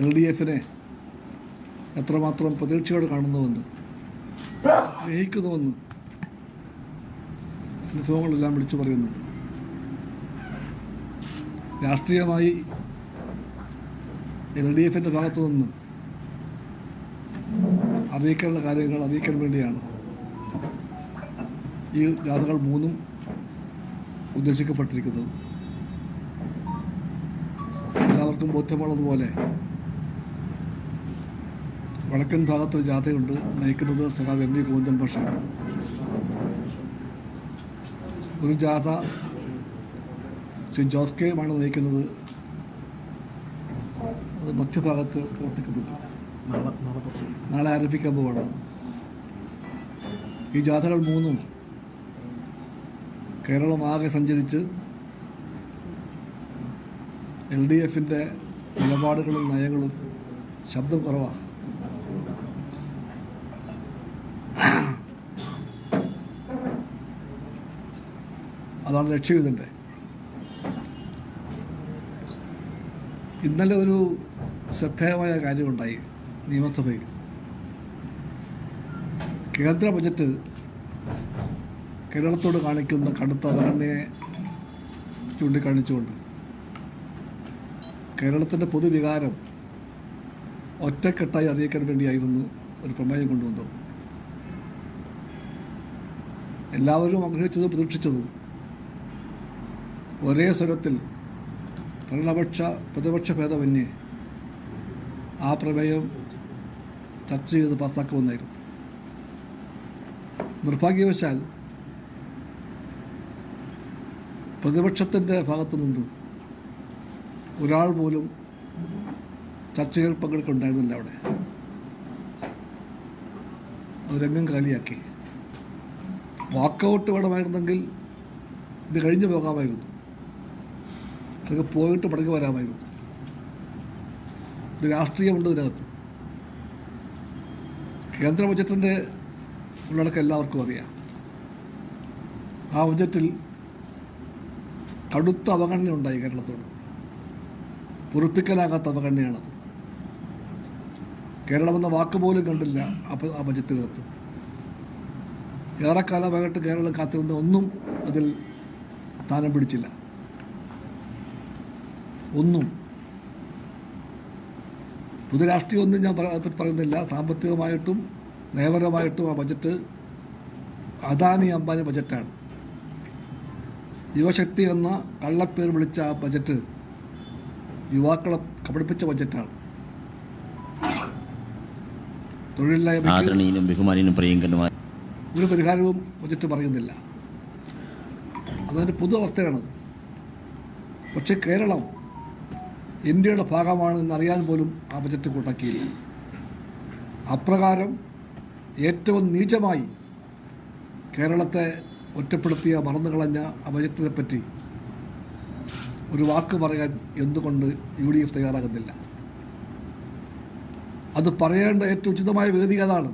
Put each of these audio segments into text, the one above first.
L D എഫിനെ എത്രമാത്രം പ്രതീക്ഷയോടെ കാണുന്നുവെന്ന് സ്നേഹിക്കുന്നുവെന്ന് അനുഭവങ്ങളെല്ലാം വിളിച്ചു പറയുന്നുണ്ട്. രാഷ്ട്രീയമായി എൽ ഡി എഫിന്റെ ഭാഗത്തു നിന്ന് അറിയിക്കേണ്ട കാര്യങ്ങൾ അറിയിക്കാൻ വേണ്ടിയാണ് ഈ ജാഥകൾ മൂന്നും ഉദ്ദേശിക്കപ്പെട്ടിരിക്കുന്നത്. എല്ലാവർക്കും ബോധ്യമുള്ളതുപോലെ വടക്കൻ ഭാഗത്തൊരു ജാഥയുണ്ട്. നയിക്കുന്നത് സഖാവ് എം വി ഗോവിന്ദൻ പക്ഷാണ് ഒരു ജാഥ ശ്രീ ജോസ് കെ ആണ് നയിക്കുന്നത് അത് മധ്യഭാഗത്ത് പ്രവർത്തിക്കുന്നുണ്ട്. നാളെ ആരംഭിക്കാൻ പോവാണ്. ഈ ജാഥകൾ മൂന്നും കേരളമാകെ സഞ്ചരിച്ച് എൽ ഡി എഫിന്റെ നിലപാടുകളും നയങ്ങളും ശബ്ദം കുറവാണ് അതാണ് ലക്ഷ്യം ഇതിന്റെ ഇന്നലെ ഒരു ശ്രദ്ധേയമായ കാര്യമുണ്ടായി നിയമസഭയിൽ. കേന്ദ്ര ബജറ്റ് കേരളത്തോട് കാണിക്കുന്ന കടുത്ത അവഗണനയെ ചൂണ്ടിക്കാണിച്ചുകൊണ്ട് കേരളത്തിന്റെ പൊതുവികാരം ഒറ്റക്കെട്ടായി അറിയിക്കാൻ വേണ്ടിയായിരുന്നു ഒരു പ്രമേയം കൊണ്ടുവന്നത്. എല്ലാവരും ആഗ്രഹിച്ചതും പ്രതീക്ഷിച്ചതും ഒരേ സ്വരത്തിൽ ഭരണപക്ഷ പ്രതിപക്ഷ ഭേദമന്യേ ആ പ്രമേയം ചർച്ച ചെയ്ത് പാസ്സാക്കുമെന്നായിരുന്നു. നിർഭാഗ്യവശാൽ പ്രതിപക്ഷത്തിന്റെ ഭാഗത്തു നിന്ന് ഒരാൾ പോലും ചർച്ചകൾ പങ്കെടുക്കുന്നുണ്ടായിരുന്നില്ല അവിടെ. അത് രംഗം കാലിയാക്കി. വാക്കൗട്ട് വേണമായിരുന്നെങ്കിൽ ഇത് കഴിഞ്ഞു പോകാമായിരുന്നു. അല്ലെങ്കിൽ പോയിട്ട് മടങ്ങി വരാമായിരുന്നു. ഇത് രാഷ്ട്രീയമുണ്ട് ഇതിനകത്ത്. കേന്ദ്ര ബജറ്റിന്റെ ഉള്ളടക്കം എല്ലാവർക്കും അറിയാം. ആ ബജറ്റിൽ കടുത്ത അവഗണന ഉണ്ടായി കേരളത്തോട്. പൊറുപ്പിക്കലാകാത്ത അവഗണനയാണത്. കേരളമെന്ന വാക്ക് പോലും കണ്ടില്ല ആ ബജറ്റിനകത്ത്. ഏറെക്കാലമായിട്ട് കേരളം കാത്തിരുന്ന ഒന്നും അതിൽ സ്ഥാനം പിടിച്ചില്ല. ഒന്നും. പൊതുരാഷ്ട്രീയം ഒന്നും ഞാൻ പറ- പറയുന്നില്ല. സാമ്പത്തികമായിട്ടും നയപരമായിട്ടും ആ ബജറ്റ് അദാനി അംബാനി ബജറ്റാണ് യുവശക്തി എന്ന കള്ളപ്പേർ വിളിച്ച ആ ബജറ്റ് യുവാക്കളെ കബളിപ്പിച്ച ബജറ്റാണ് തൊഴിലില്ലായ്മ ഒരു പരിഹാരവും ബജറ്റ് പറയുന്നില്ല. അതൊരു പൊതു അവസ്ഥയാണത്. പക്ഷേ കേരളം ഇന്ത്യയുടെ ഭാഗമാണെന്ന് അറിയാൻ പോലും ആ ബജറ്റ് കൂട്ടാക്കിയില്ല. അപ്രകാരം ഏറ്റവും നീചമായി കേരളത്തെ ഒറ്റപ്പെടുത്തിയ മറന്നുകളഞ്ഞ ആ ബജറ്റിനെ പറ്റി ഒരു വാക്ക് പറയാൻ എന്തുകൊണ്ട് യു ഡി എഫ് തയ്യാറാകുന്നില്ല? അത് പറയേണ്ട ഏറ്റവും ഉചിതമായ വേദി അതാണ്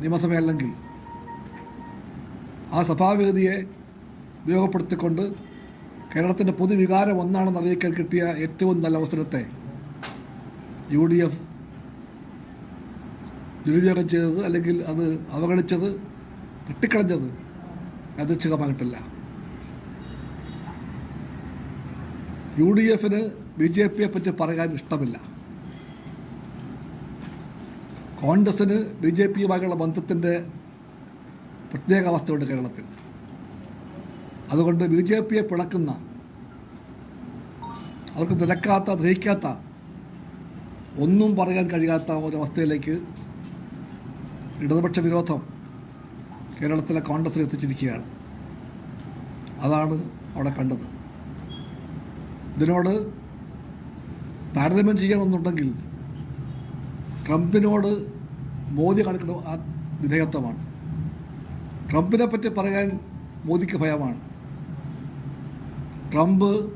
നിയമസഭയല്ലെങ്കിൽ ആ സഭാവേദിയെ ഉപയോഗപ്പെടുത്തിക്കൊണ്ട് കേരളത്തിന്റെ പൊതുവികാരം ഒന്നാണെന്ന് അറിയിക്കാൻ കിട്ടിയ ഏറ്റവും നല്ല അവസരത്തെ യു ഡി എഫ് ദുരുപയോഗം ചെയ്തത് അല്ലെങ്കിൽ അത് അവഗണിച്ചത് തട്ടിക്കളഞ്ഞത് യാദൃച്ഛികമായിട്ടില്ല. യു ഡി എഫിന് ബി ജെ പിയെ പറ്റി പറയാൻ ഇഷ്ടമില്ല. കോൺഗ്രസ്സിന് ബി ജെ പിയുമായുള്ള ബന്ധത്തിന്റെ പ്രത്യേക അവസ്ഥയുണ്ട് കേരളത്തിൽ. അതുകൊണ്ട് ബി ജെ പിയെ പിണക്കുന്ന അവർക്ക് നിരക്കാത്ത ദഹിക്കാത്ത ഒന്നും പറയാൻ കഴിയാത്ത ഒരവസ്ഥയിലേക്ക് ഇടതുപക്ഷ വിരോധം കേരളത്തിലെ കോൺഗ്രസ്സിൽ എത്തിച്ചിരിക്കുകയാണ്. അതാണ് അവിടെ കണ്ടത്. ഇതിനോട് താരതമ്യം ചെയ്യണമെന്നുണ്ടെങ്കിൽ ട്രംപിനോട് മോദി കാണിക്കുന്ന ആ വിധേയത്വമാണ്. ട്രംപിനെ പറ്റി പറയാൻ മോദിക്ക് ഭയമാണ്. ട്രംപ്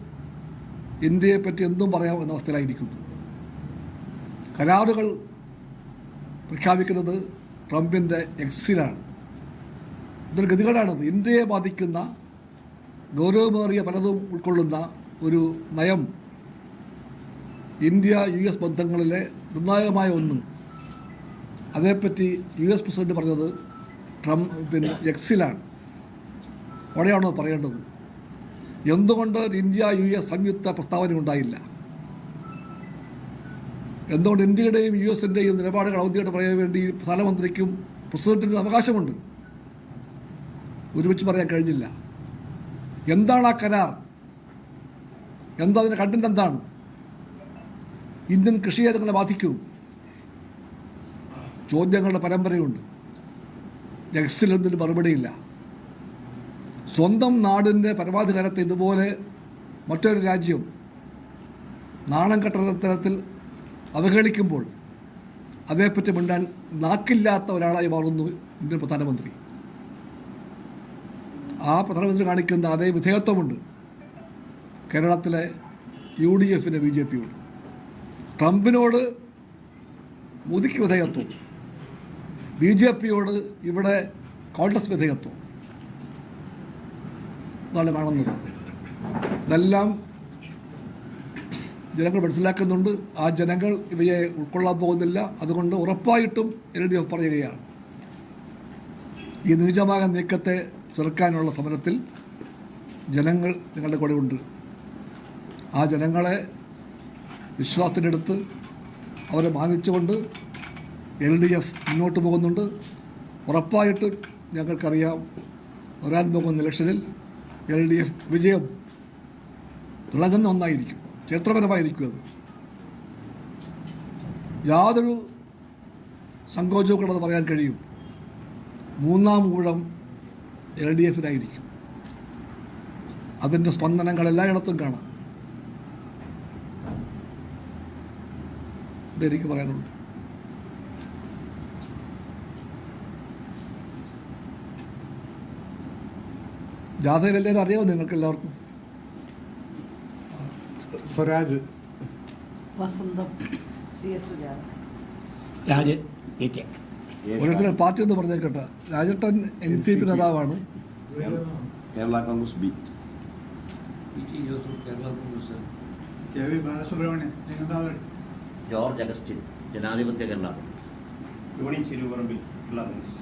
ഇന്ത്യയെ പറ്റി എന്തും പറയാം എന്ന അവസ്ഥയിലായിരിക്കുന്നു. കരാറുകൾ പ്രഖ്യാപിക്കുന്നത് ട്രംപിന്റെ എക്സിലാണ്. ഇതൊരു ഗതികേടാണത് ഇന്ത്യയെ ബാധിക്കുന്ന ഗൗരവമേറിയ പലതും ഉൾക്കൊള്ളുന്ന ഒരു നയം ഇന്ത്യ യു എസ് ബന്ധങ്ങളിലെ നിർണായകമായ ഒന്ന്. അതേപ്പറ്റി യു എസ് പ്രസിഡന്റ് പറഞ്ഞത് ട്രംപ് പിന്നെ എക്സിലാണ്. അവിടെയാണോ പറയേണ്ടത്? എന്തുകൊണ്ട് ഇന്ത്യ യു എസ് സംയുക്ത പ്രസ്താവന ഉണ്ടായില്ല? എന്തുകൊണ്ട് ഇന്ത്യയുടെയും യു എസിന്റെയും നിലപാടുകൾ ഔദ്യോഗികമായിട്ട് പറയാൻ വേണ്ടി പ്രധാനമന്ത്രിക്കും പ്രസിഡന്റിനും അവകാശമുണ്ട്? ഒരുമിച്ച് പറയാൻ കഴിഞ്ഞില്ല. എന്താണ് ആ കരാർ? എന്താ അതിന്റെ കണ്ടന്റ് എന്താണ്? ഇന്ത്യൻ കൃഷിയെ അതെങ്ങനെ ബാധിക്കും. ചോദ്യങ്ങളുടെ പരമ്പരയുണ്ട്. എക്സിലൊന്നിന് മറുപടിയില്ല. സ്വന്തം നാടിന്റെ പരമാധികാരത്തെ ഇതുപോലെ മറ്റൊരു രാജ്യം നാണം കെട്ട തരത്തിൽ അവഹേളിക്കുമ്പോൾ അതേപ്പറ്റി മിണ്ടാൻ നാക്കില്ലാത്ത ഒരാളായി മാറുന്നു ഇന്ത്യൻ പ്രധാനമന്ത്രി. ആ പ്രധാനമന്ത്രി കാണിക്കുന്ന അതേ വിധേയത്വമുണ്ട് കേരളത്തിലെ യു ഡി എഫിന് ബി ജെ പിയോട്. ട്രംപിനോട് മോദിക്ക് വിധേയത്വം. ബി ജെ പിയോട് ഇവിടെ കോൺഗ്രസ് വിധേയത്വം. അതാണ് കാണുന്നത് ഇതെല്ലാം ജനങ്ങൾ മനസ്സിലാക്കുന്നുണ്ട്. ആ ജനങ്ങൾ ഇവയെ ഉൾക്കൊള്ളാൻ പോകുന്നില്ല. അതുകൊണ്ട് ഉറപ്പായിട്ടും എൽ ഡി എഫ് പറയുകയാണ്. ഈ നീചമായ നീക്കത്തെ ചെറുക്കാനുള്ള സമരത്തിൽ ജനങ്ങൾ നിങ്ങളുടെ കൂടെ ഉണ്ട്. ആ ജനങ്ങളെ വിശ്വാസത്തിനെടുത്ത് അവരെ മാനിച്ചുകൊണ്ട് എൽ ഡി എഫ് മുന്നോട്ട് പോകുന്നുണ്ട്. ഉറപ്പായിട്ടും ഞങ്ങൾക്കറിയാം. വരാൻ പോകുന്ന ഇലക്ഷനിൽ എൽ ഡി എഫ് വിജയം തിളങ്ങുന്ന ഒന്നായിരിക്കും. ചരിത്രപരമായിരിക്കും അത്. യാതൊരു സങ്കോചവും കൂടെ പറയാൻ കഴിയും. മൂന്നാം ഊഴം എൽ ഡി എഫിനായിരിക്കും. അതിന്റെ സ്പന്ദനങ്ങൾ എല്ലായിടത്തും കാണാം. ഇതെനിക്ക് പറയാനുള്ളൂ. ജാഥയിൽ എല്ലാവരും അറിയാമോ നിങ്ങൾക്ക് എല്ലാവർക്കും സ്വരാജ്. വസന്തം സി എസ് സുജാത. രാജൻ ഓരോരുത്തരും പാർട്ടി ഒന്ന് പറഞ്ഞേക്കട്ടെ. രാജട്ടൻ എൻ സി പി നേതാവാണ്. Kerala Congress B. K V Balasubramanian Janata Dal George Augustine ജനാധിപത്യ Kerala Congress. യോണി Cheruvarambil Kerala Congress.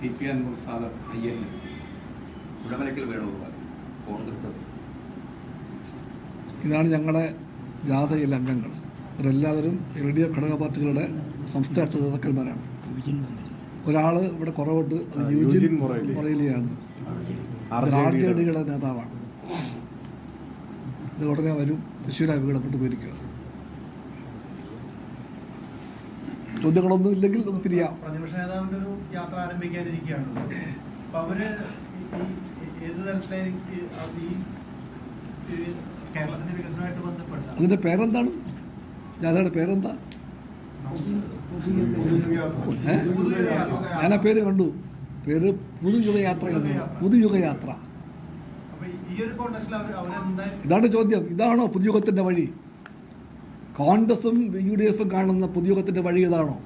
C P N I Ayyan Udamalakkal Venugopal Congress S. ഇതാണ് ഞങ്ങളുടെ ജാഥയിലെ അംഗങ്ങൾ ഇവരെല്ലാവരും എൽ ഡി എഫ് ഘടക പാർട്ടികളുടെ സംസ്ഥാന നേതാക്കന്മാരാണ്. ഒരാൾ ഇവിടെ കുറവുണ്ട്. അത് ആ, യൂജിൻ യൂജിൻ ആർ ജെ ഡിയുടെ നേതാവാണ്. ഇത് ഉടനെ വരും. തൃശ്ശൂർ വീടപ്പെട്ട് പോയിരിക്കുക ചോദ്യങ്ങളൊന്നും ഇല്ലെങ്കിൽ നമുക്ക് തിരിയാം. പ്രതിപക്ഷ നേതാവിന്റെ ഒരു യാത്ര ആരംഭിക്കാനിരിക്കുകയാണ്. അപ്പൊ അവർ ഏത് ഈ കേരളത്തിന്റെ വികസനമായിട്ട് ബന്ധപ്പെട്ട? അതിന്റെ പേരെന്താണ്? ജാഥയുടെ പേരെന്താ? ഞാൻ ആ പേര് കണ്ടു. പേര് പുതുയുഗയാത്ര. കണ്ടു പുതുയുഗയാത്ര ഇതാണ് ചോദ്യം. ഇതാണോ പുതുയുഗത്തിന്റെ വഴി? കോൺഗ്രസും യു ഡി എഫും കാണുന്ന പുതുയുഗത്തിന്റെ വഴി ഇതാണോ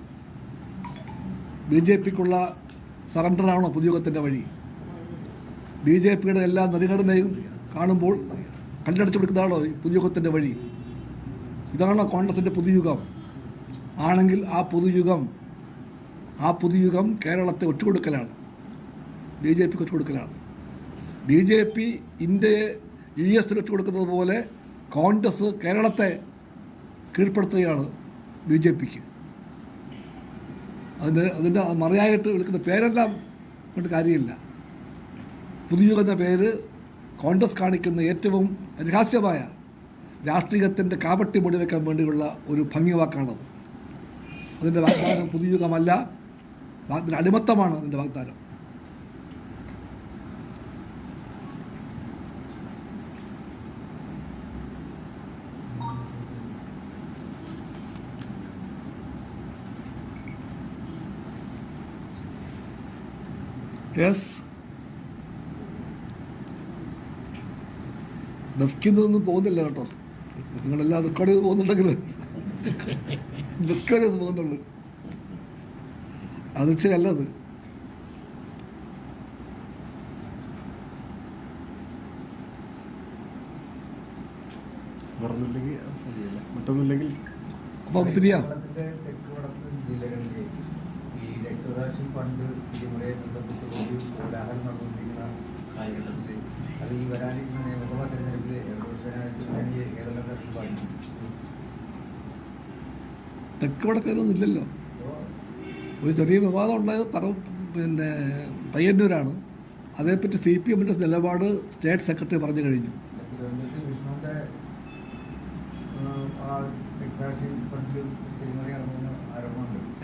ബി ജെ പിക്കുള്ള സറണ്ടറാണോ പുതുയുഗത്തിന്റെ വഴി? ബി ജെ പിയുടെ എല്ലാ നെറിഘടനയും കാണുമ്പോൾ കല്ലടച്ചു കൊടുക്കുന്നതാണോ പുതുയുഗത്തിന്റെ വഴി? ഇതാണോ കോൺഗ്രസിന്റെ പുതുയുഗം. ആണെങ്കിൽ ആ പുതുയുഗം ആ പുതുയുഗം കേരളത്തെ ഒറ്റുകൊടുക്കലാണ്. ബി ജെ പിക്ക് ഒറ്റുകൊടുക്കലാണ്. ബി ജെ പി ഇന്ത്യയെ യു എസിന് ഒറ്റുകൊടുക്കുന്നത് പോലെ കോൺഗ്രസ് കേരളത്തെ കീഴ്പ്പെടുത്തുകയാണ് ബി ജെ പിക്ക്. അതിന്റെ അതിന്റെ മറയായിട്ട് വിളിക്കുന്ന പേരെല്ലാം കൊണ്ട് കാര്യമില്ല. പുതുയുഗം എന്ന പേര് കോൺഗ്രസ് കാണിക്കുന്ന ഏറ്റവും രഹസ്യമായ രാഷ്ട്രീയത്തിന്റെ കാപട്ടി മുടിവെക്കാൻ വേണ്ടിയുള്ള ഒരു ഭംഗിവാക്കാണത് അതിന്റെ വാഗ്ദാനം പുതുയുഗമല്ല അതിന്റെ അടിമത്തമാണ് അതിന്റെ വാഗ്ദാനം. യെസ് ഡെസ്കിൽ നിന്നൊന്നും പോകുന്നില്ല കേട്ടോ. നിങ്ങളെല്ലാം റെക്കോർഡ് ചെയ്ത് പോകുന്നുണ്ടെങ്കിൽ റെക്കോർഡ് ചെയ്ത് പോകുന്നുള്ളൂ. അത് ചെയ്യല്ല മറ്റൊന്നുമില്ലെങ്കിൽ അപ്പോൾ പിരിയാം. രക്തസാക്ഷി ഫണ്ട് പിരിമുറയെ ബന്ധപ്പെട്ട് ഒരു കോലാഹലം നടന്നുകൊണ്ടിരിക്കുന്ന കാലഘട്ടത്തിൽ അത് ഈ വരാനിരിക്കുന്ന നിയമസഭാ തെരഞ്ഞെടുപ്പിൽ ഏതെല്ലാം ബാധിക്കും തെക്ക് വടക്കൊന്നും ഇല്ലല്ലോ. ഒരു ചെറിയ വിവാദം ഉണ്ടായത് പറ പിന്നെ പയ്യന്നൂരാണ്. അതേപ്പറ്റി സി പി എമ്മിന്റെ നിലപാട് സ്റ്റേറ്റ് സെക്രട്ടറി പറഞ്ഞു കഴിഞ്ഞു.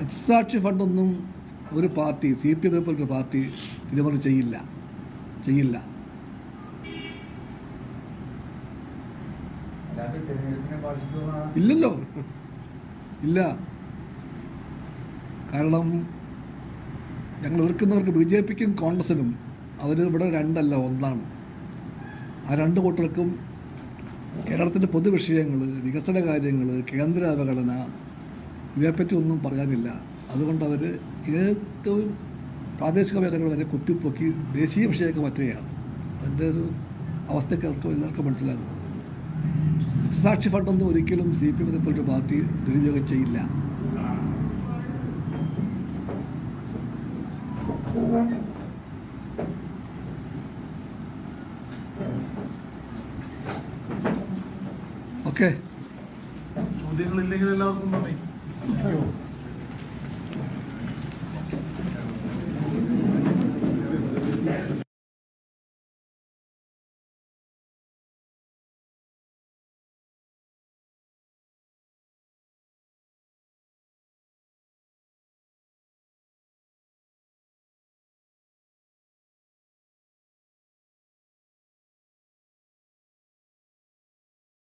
എക്സാക്ഷി ഫണ്ടൊന്നും ഒരു പാർട്ടി സി പി എം പോലൊരു പാർട്ടി തിരുമറി ചെയ്യില്ല. ചെയ്യില്ല. ഇല്ലല്ലോ. ഇല്ല. കാരണം ഞങ്ങൾ എതിർക്കുന്നവർക്ക് ബി ജെ പിക്കും കോൺഗ്രസിനും അവർ ഇവിടെ രണ്ടല്ല ഒന്നാണ്. ആ രണ്ട് കൂട്ടർക്കും കേരളത്തിന്റെ പൊതുവിഷയങ്ങൾ വികസന കാര്യങ്ങൾ കേന്ദ്ര അവഗണന ഇതേപ്പറ്റി ഒന്നും പറയാനില്ല. അതുകൊണ്ട് അവർ ഏറ്റവും പ്രാദേശിക മേഖലകൾ വരെ കുത്തിപ്പൊക്കി ദേശീയ വിഷയമൊക്കെ മാറ്റുകയാണ്. അതിന്റെ ഒരു അവസ്ഥയ്ക്ക് എല്ലാവർക്കും മനസ്സിലാകും. സാക്ഷി ഫണ്ടൊന്നും ഒരിക്കലും സി പി എമ്മിനെ പോലൊരു പാർട്ടി ദുരുപയോഗം ചെയ്യില്ല.